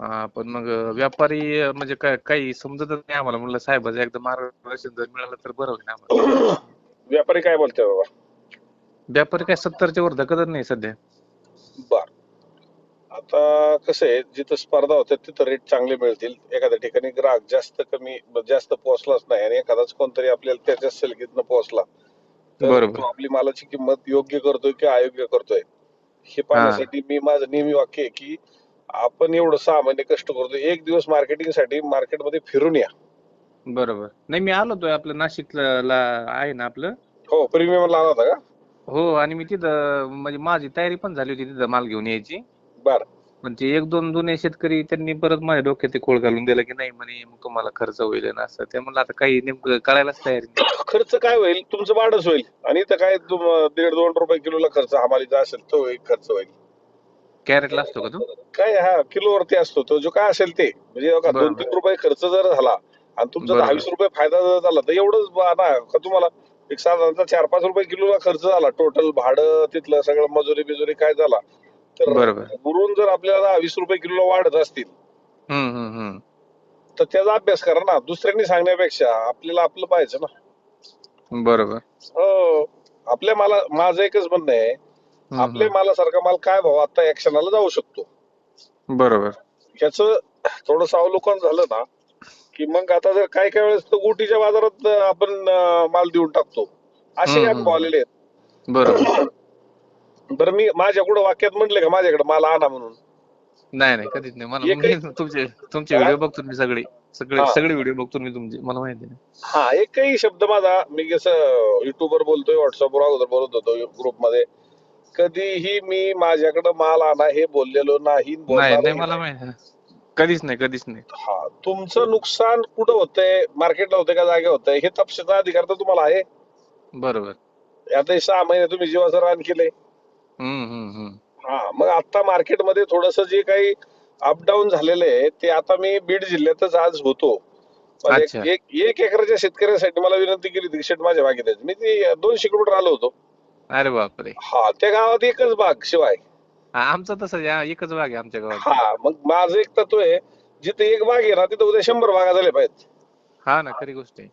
हा पण मग व्यापारी म्हणजे काय काही समजतच नाही आम्हाला. म्हणलं साहेबाचं एकदा मार्गदर्शन जर मिळालं तर बरं होईल आम्हाला. व्यापारी काय बोलतोय बाबा? व्यापारी काय सत्तरच्या वर धकतच नाही सध्या. बर. आता कसं आहे जिथं स्पर्धा होते तिथं रेट चांगले मिळतील. एखाद्या ठिकाणी ग्राहक जास्त कमी जास्त पोहोचलाच नाही आणि एखादाच कोणतरी आपल्याला त्याच्या सलगीतनं पोहोचला. तर बरोबर. तो आपली मालाची किंमत योग्य करतोय की अयोग्य करतोय? हे. पाहण्यासाठी मी माझं नेहमी वाक्य आहे की आपण एवढं सहा महिने कष्ट करतोय एक दिवस मार्केटिंगसाठी मार्केटमध्ये फिरून या. बरोबर. नाही मी आलो होतो आपलं नाशिकला ला- आहे ना आपलं? हो प्रीमियम लावला होता का? हो आणि मी तिथं म्हणजे माझी तयारी पण झाली होती तिथं माल घेऊन यायची. बर. पण ते एक दोन जुने शेतकरी त्यांनी परत माझ्या डोक्यात ते खोळ घालून दिलं की नाही म्हणे मग तुम्हाला खर्च होईल ना असं. ते म्हणलं आता काही नेमकं कळायलाच तयारी नाही. खर्च काय होईल? तुमचं वाढच होईल. आणि इथं काय तुम दीड दोन रुपये किलोला खर्च हमालीचा असेल तो एक खर्च होईल. कॅरेटला असतो का तो? काय हा किलोवरती असतो. तो जो काय असेल ते. म्हणजे बघा दोन. तीन रुपये खर्च जर झाला आणि तुमचा बरोबर. दहा वीस रुपये फायदा जर झाला तर एवढंच बा ना का तुम्हाला? एक साधारणतः चार पाच रुपये किलोला खर्च झाला. टोटल भाडं तिथलं सगळं मजुरी बिजुरी काय झाला? तर बरोबर. जर आपल्याला दहा वीस रुपये किलोला वाढत असतील हम्म हम्म हम्म. तर त्याचा अभ्यास करा ना. दुसऱ्यांनी सांगण्यापेक्षा आपल्याला आपलं पाहिजे ना. बरोबर. हो. आपल्या माला माझं एकच म्हणणं आहे आपल्या हम्म. मालासारखा माल काय भाव? आता क्षणाला जाऊ शकतो. बरोबर. ह्याच थोडस अवलोकन झालं ना की मग आता जर काय काय वेळेस गुटीच्या बाजारात आपण माल देऊन टाकतो. असे आलेले आहेत. बरोबर. बरं मी माझ्या कुठं वाक्यात म्हटले का? माझ्याकडे माल आणा म्हणून. नाही नाही कधीच नाही. मला तुमचे तुमचे? व्हिडिओ बघतो मी सगळे. सगळे. सगळे व्हिडिओ बघतो मी तुमचे. मला माहिती आहे हा एकही शब्द माझा मी कसं युट्यूबवर बोलतोय व्हॉट्सअपवर अगोदर बोलत होतो ग्रुपमध्ये कधीही मी माझ्याकडे माल आणा हे बोललेलो नाही नाही बोलणारही नाही. मला माहिती. कधीच नाही कधीच नाही. हा तुमचं नुकसान कुठं होतंय? मार्केटला होतंय का जागे होतंय? हे तपशाचा अधिकार तर तुम्हाला आहे. बरोबर. आता हे सहा महिने तुम्ही जीवाचं रान केलंय. हम्म हम्म हम्म. हा मग आता मार्केटमध्ये थोडस जे काही अपडाऊन झालेलं आहे ते आता मी बीड जिल्ह्यातच आज होतो. अच्छा. एक एक एकरच्या शेतकऱ्यासाठी मला विनंती केली होती की शेट माझ्या बागेत आहे. मी ती दोनशे किलोमीटर आलो होतो. अरे बापरे. हा त्या गावात एकच बाग शिवाय. हा, आमचं तसं या एकच भाग आहे आमच्या गावात. हा मग माझं एक तत्व आहे जिथे एक बाग आहे ना तिथे उद्या शंभर बागा झाल्या पाहिजेत. हा ना खरी गोष्ट आहे.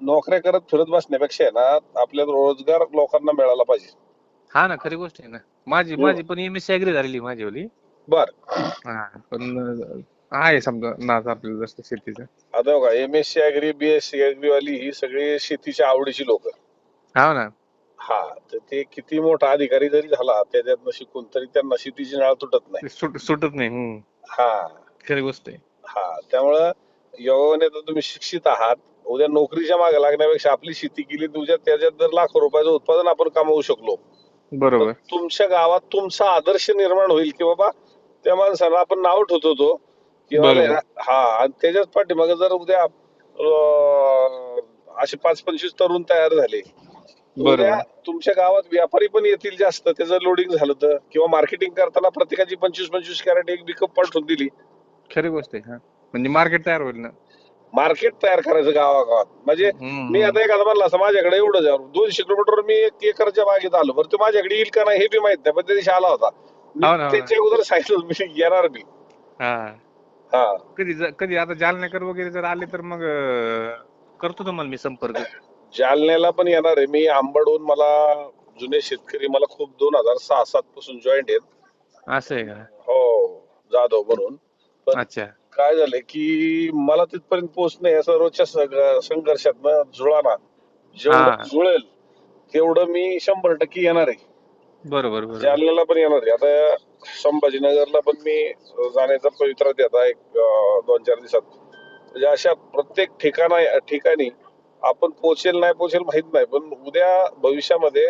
नोकऱ्या करत फिरत बसण्यापेक्षा आहे ना आपल्याला रोजगार लोकांना मिळाला पाहिजे. हा ना खरी गोष्ट आहे ना. माझी हो. माझी पण एम एस सी अग्री झालेली माझी वाली बर. हा पण अं, आहे समजा नाच आपल्याला जसं शेतीचं. आता बघा M S C agri B S C agri वाली ही सगळी शेतीच्या आवडीची लोक. हा ना. हा तर ते किती मोठा अधिकारी जरी झाला त्याच्यातनं शिकून तरी त्यांना शेतीची नाळ तुटत नाही. ते सुट सुटत नाही हम्म. हा. खरी गोष्ट आहे. हा त्यामुळं योगाने तर तुम्ही शिक्षित आहात. उद्या नोकरीच्या मागे लागण्यापेक्षा आपली शेती केली उद्या त्याच्यात जर लाखो रुपयाचं उत्पादन आपण कमावू शकलो. बरोबर. तुमच्या गावात तुमचा आदर्श निर्माण होईल की बाबा त्या माणसाला आपण नाव ठेवतो किंवा बरोबर. हा आणि त्याच्याच पाठीमागे जर उद्या अं, असे पाच पंचवीस तरुण तयार झाले बरोबर. तुमच्या गावात व्यापारी पण येतील जास्त. त्याचं लोडिंग झालं तर किंवा मार्केटिंग करताना प्रत्येकाची पंचवीस पंचवीस कॅरेट एक बिकअप पाठवून दिली. खरी गोष्ट आहे हा. म्हणजे मार्केट तयार होईल ना. मार्केट तयार करायचं गावागावात. म्हणजे हम्म, मी आता एखादा म्हणला असं माझ्याकडे एवढं जाऊ दोनशे किलोमीटर मी एक एकरच्या बागेत आलो. बरं तो माझ्याकडे येईल का नाही हे बी माहीत नाही पण त्या दिवशी आला होता. हो ना, हो ना. त्याच्या अगोदर सांगितलं मी येणार मी. हा. हा. कधी ज- कधी आता जालन्याकर वगैरे जर आले तर मग अं, करतो तुम्हाला मी संपर्क. जालन्याला पण येणार आहे. मी आंबडहून मला जुने शेतकरी मला खूप दोन हजार सहा सात पासून जॉईंट आहेत. असं आहे का? हो जाधव म्हणून. पण अच्छा. काय झालंय की मला तिथपर्यंत पोहोचणं या रोजच्या सग- संघर्षातनं जुळाना जेवढं हा. जुळेल तेवढं मी शंभर टक्के येणार आहे. बरोबर बरोबर. जालन्याला पण येणार आहे. आता संभाजीनगरला पण मी जाण्याचा पवित्रा आहे आता एक अं, दोन चार दिवसात. म्हणजे अशा प्रत्येक ठिकाणा ठिकाणी आपण पोचेल नाही पोचेल माहीत नाही पण उद्या भविष्यामध्ये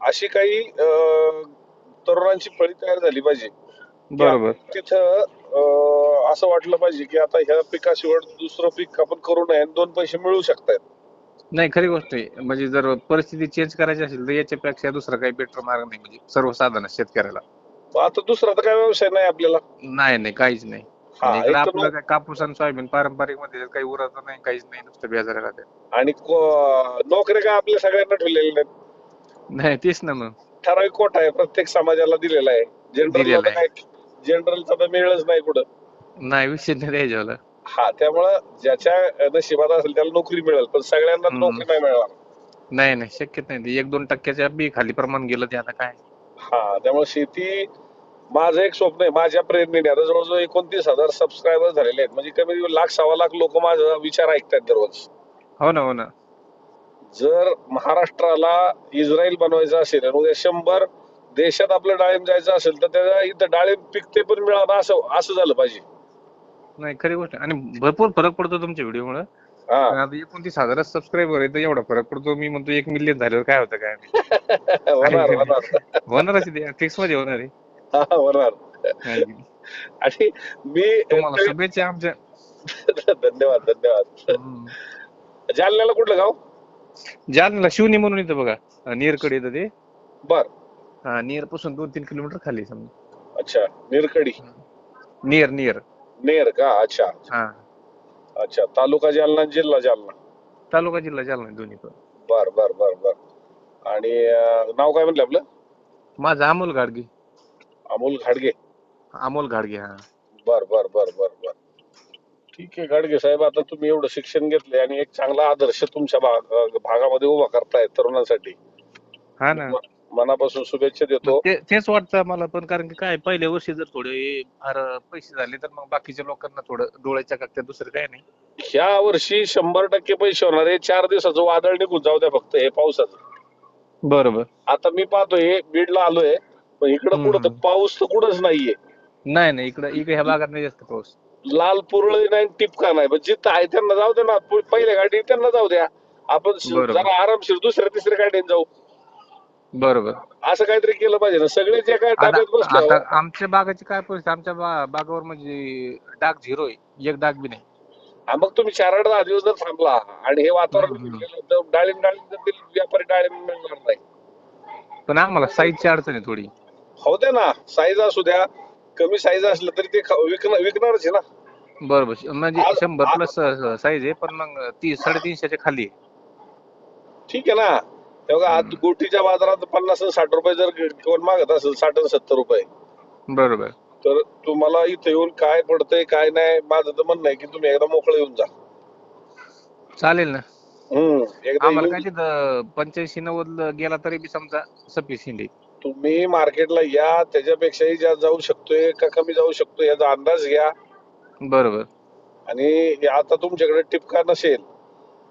अशी काही तरुणांची फळी तयार झाली पाहिजे. बरोबर. तिथं असं वाटलं पाहिजे की आता ह्या पिकाशिवाय दुसरं पीक आपण करू नये दोन पैसे मिळू शकतात नाही खरी गोष्ट आहे. म्हणजे जर परिस्थिती चेंज करायची असेल तर याच्यापेक्षा दुसरा काही बेटर मार्ग नाही म्हणजे सर्वसाधारण शेतकऱ्याला. आता दुसरा तर काय व्यवसाय नाही आपल्याला? नाही नाही काहीच नाही. आणि इकडे एक तर आपलं काय कापूस आणि सोयाबीन पारंपरिकमध्ये काही उराचं नाही काहीच नाही नुसतं बेजाराला ते आणि को- नोकऱ्या काय आपल्या सगळ्यांना ठेवलेल्या नाहीत? नाही तेच ना मग. ठराविक कोटा आहे प्रत्येक समाजाला दिलेला आहे. जनरल दिलेला आहे. काय जनरलचा तर मिळच नाही कुठं. नाही विषय नाही द्यायच्यावाला हा त्यामुळं ज्याच्या नशिबात असेल त्याला नोकरी मिळेल पण सगळ्यांना हम्म. नोकरी नाही मिळणार. नाही नाही शक्यच नाही. ते एक दोन टक्क्याच्या बी खाली प्रमाण गेलं ते आता काय? हा त्यामुळे शेती माझं एक स्वप्न आहे माझ्या प्रेरणेने आता जवळजवळ एकोणतीस हजार सबस्क्रायबर झालेले आहेत. म्हणजे कमी लाख सव्वा लाख लोक माझा विचार ऐकतात दररोज. हो ना हो ना. जर महाराष्ट्राला इस्रायल बनवायचं असेल आणि उद्या शंभर देशात आपलं डाळिंब जायचं असेल तर त्याच्या इथं डाळिंब पिकते पण मिळावं असं असं झालं पाहिजे. नाही खरी गोष्ट. आणि भरपूर फरक पडतो तुमच्या व्हिडिओ मुळे आता एकोणतीस हजार सबस्क्रायबर आहे तर एवढा फरक पडतो. मी म्हणतो एक मिलियन झाल्यावर काय होतं काय होणार होणार. फिक्समध्ये होणार आहे. होणार. आणि मी शुभेच्छा आमच्या धन्यवाद धन्यवाद. जालन्याला कुठलं गाव? जालन्याला शिवनी म्हणून येतं बघा. नेरकडे येतं ते. बर. हा नेरपासून दोन तीन किलोमीटर खाली समजा. अच्छा निरकडी. नेर नेर. नेर का? अच्छा. हा. अच्छा तालुका जालना जिल्हा जालना. तालुका जिल्हा जालना दोन्ही पण. बर बर बर बर. आणि नाव काय म्हणलं आपलं? माझा अमोल घाडगे अमोल घाडगे. अमोल घाडगे हा. बर बर बर बर बर. ठीक आहे घाडगे साहेब आता तुम्ही एवढं शिक्षण घेतले आणि एक चांगला आदर्श तुमच्या भाग- भागामध्ये उभा करताय तरुणांसाठी. हा ना. मनापासून शुभेच्छा देतो. ते- तेच वाटतं मला पण कारण की काय पहिल्या वर्षी जर थोडे फार पैसे झाले तर मग बाकीच्या लोकांना थोडं डोळ्याच्या कागदात दुसरं काय नाही. ह्या वर्षी शंभर टक्के पैसे होणार आहे. चार दिवसाचं वादळ निघून जाऊ द्या फक्त हे पावसाचं. बरोबर. आता मी पाहतोय बीडला आलोय. पण इकडं. कुठं तर पाऊस तर कुठंच नाहीये. नाही नाही इकडं इकडे ह्या भागात नाही जास्त पाऊस. लाल पुरळी नाही टिपका नाही. पण जिथं आहे त्यांना जाऊ द्या ना प- पहिल्या गाडी त्यांना जाऊ द्या. आपण बरोबर. जरा आरामशीर दुसऱ्या तिसऱ्या गाडीने जाऊ. बरोबर. असं काहीतरी केलं पाहिजे ना. सगळे जे काय आता डब्यात बसले आता आमच्या बागाची काय परिस्थिती? आमच्या बा- बागावर म्हणजे डाग झिरो आहे. एक डाग बी नाही. हा, मग तुम्ही चार आठ दहा दिवस जर थांबला आणि हे वातावरण हम्म. बिघडलं तर डाळिंब डाळिंब व्यापारी डाळिंब मिळणार नाही. पण आम्हाला साईजची अडचण आहे थोडी. हो द्या ना. साईज असू द्या. कमी साईज असलं तरी ते ख- विकणार विकणारच आहे ना. बरोबर म्हणजे आज- शंभर आज- प्लस साईज आहे पण मग ती साडेतीनशेच्या खाली आहे. ठीक आहे ना. तेव्हा आज गोटीच्या बाजारात पन्नास आणि साठ रुपये जर कोण मागत असेल साठ आणि सत्तर रुपये. बरोबर. तर तुम्हाला इथं येऊन काय पडतंय काय नाही माझं तर म्हणणं आहे की तुम्ही एकदा मोकळं येऊन जा. चालेल ना. हम्म. एकदा आम्हाला येऊन काय तिथं पंच्याऐंशी नव्वद गेला तरी बी समजा सफिशियंट आहे. तुम्ही मार्केटला या त्याच्यापेक्षाही जास्त जाऊ शकतोय का कमी जाऊ शकतोय याचा अंदाज घ्या. बरोबर. आणि आता तुमच्याकडे टिपका नसेल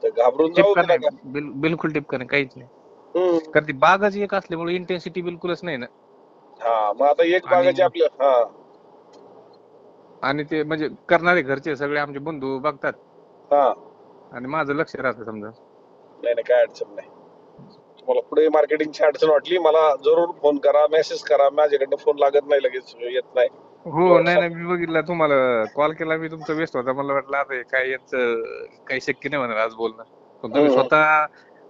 तर घाबरून जाऊ टिपका नका. नाही बिल- बिलकुल टिपका नाही काहीच नाही. हम्म. कारण ती बागच एक असल्यामुळे इंटेन्सिटी बिलकुलच नाही ना. हा मग आता एक आणि- बागाचे आपल्या हा. आणि ते म्हणजे करणारे घरचे सगळे आमचे बंधू बघतात. हा. आणि माझं लक्ष राहतं समजा. नाही नाही काय अडचण नाही. तुम्हाला पुढे मार्केटिंगची अडचण वाटली मला जरूर फोन करा मेसेज करा. माझ्याकडनं फोन लागत नाही लगेच येत नाही. हो नाही नाही मी बघितलं तुम्हाला. कॉल केला मी तुमचा व्यस्त होता. मला वाटलं आता हे काय याचं काही शक्य नाही म्हणा आज बोलणं. पण तुम्ही हम्म. स्वतः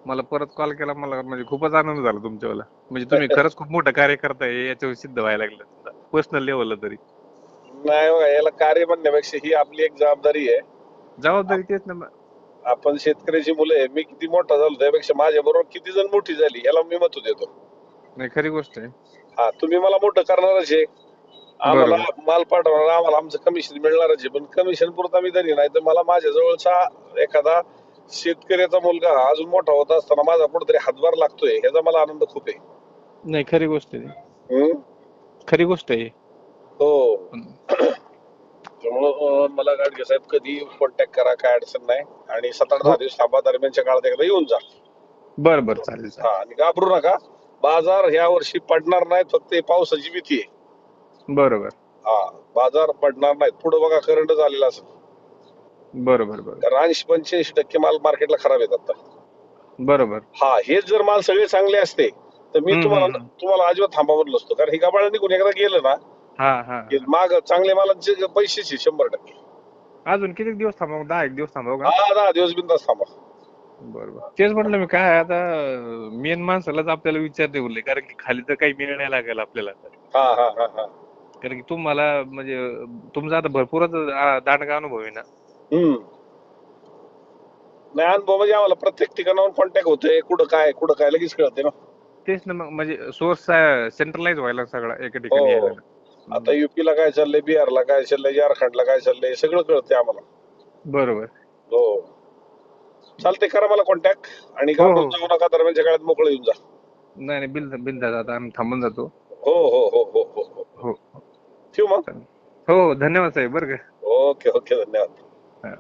मला परत कॉल केला मला म्हणजे खूपच आनंद झाला तुमच्यावाला. म्हणजे तुम्ही खरंच खूप मोठं कार्य करताय हे याच्यावर सिद्ध व्हायला लागलं. पर्सनल लेवलला तरी. नाही याला कार्य म्हणण्यापेक्षा ही आपली एक जबाबदारी आहे. जबाबदारी तेच ना. आपण शेतकऱ्याची मुलं आहे मी किती मोठा झालो त्यापेक्षा माझ्या बरोबर किती जण मोठी झाली याला मी महत्त्व देतो. नाही खरी गोष्ट आहे. हा तुम्ही मला मोठं करणारच आहे. आम्हाला माल पाठवणार आम्हाला आमचं कमिशन मिळणारच आहे. पण कमिशन पुरता मी तरी नाही तर मला माझ्या जवळचा एखादा शेतकऱ्याचा मुलगा अजून मोठा होत असताना माझा कुठेतरी हातभार लागतोय ह्याचा मला आनंद खूप आहे. नाही खरी गोष्ट आहे. हम्म? खरी गोष्ट आहे. हो. त्यामुळं मला गाडगे साहेब. कधी कॉन्टॅक्ट करा काय अडचण नाही. आणि सात आठ दहा दिवस थांबा दरम्यानच्या काळात एकदा येऊन जा. बर बर चालेल चालेल. हा आणि घाबरू नका. बाजार ह्या वर्षी पडणार नाहीत फक्त हे पावसाची भीती आहे. बरोबर. हा बाजार पडणार नाहीत. पुढे बघा करंट झालेला असेल. बरोबर बरोबर. कारण ऐंशी पंच्याऐंशी टक्के माल मार्केटला खराब येत आता. बरोबर. हा हेच जर माल सगळे चांगले असते तर मी हम्म, तुम्हाला हम्म. तुम्हाला अजिबात थांबा म्हणलं असतो कारण ही गाबाळा निघून एकदा गेलं ना हा हा. माग चांगले मालांचे पैसेच शंभर टक्के. अजून किती दिवस थांबव? दहा एक दिवस थांबव का? हा दहा दिवस बिंदास थांबा. बरोबर तेच म्हटलं मी काय आता मेन माणसालाच आपल्याला विचारते बोलले कारण की खाली तर काही मिळण्या लागेल आपल्याला हा हा हा हा. कारण की तुम्हाला म्हणजे तुमचा आता भरपूरच आ, दांडगा अनुभव आहे ना? हम्म. नाही अनुभव म्हणजे आम्हाला प्रत्येक ठिकाणाहून कॉन्टॅक्ट होतोय कुठं काय कुठं काय लगेच कळते ना. तेच ना मग म्हणजे सोर्स सेंट्रलाइज व्हायला सगळा एका ठिकाणी हो. यायला. आता युपीला काय चाललंय बिहारला काय चाललंय झारखंडला काय चाललंय सगळं कळतंय आम्हाला. बरोबर. हो. चालते करा मला कॉन्टॅक्ट आणि हो, हो. जाऊ नका दरम्यानच्या काळात मोकळं येऊन जा. नाही नाही बिल बिल दादा आता आम्ही थांबून जातो. हो हो हो हो हो हो. हो. ठेवू मग? हो धन्यवाद साहेब बरं का. ओके ओके धन्यवाद. हा.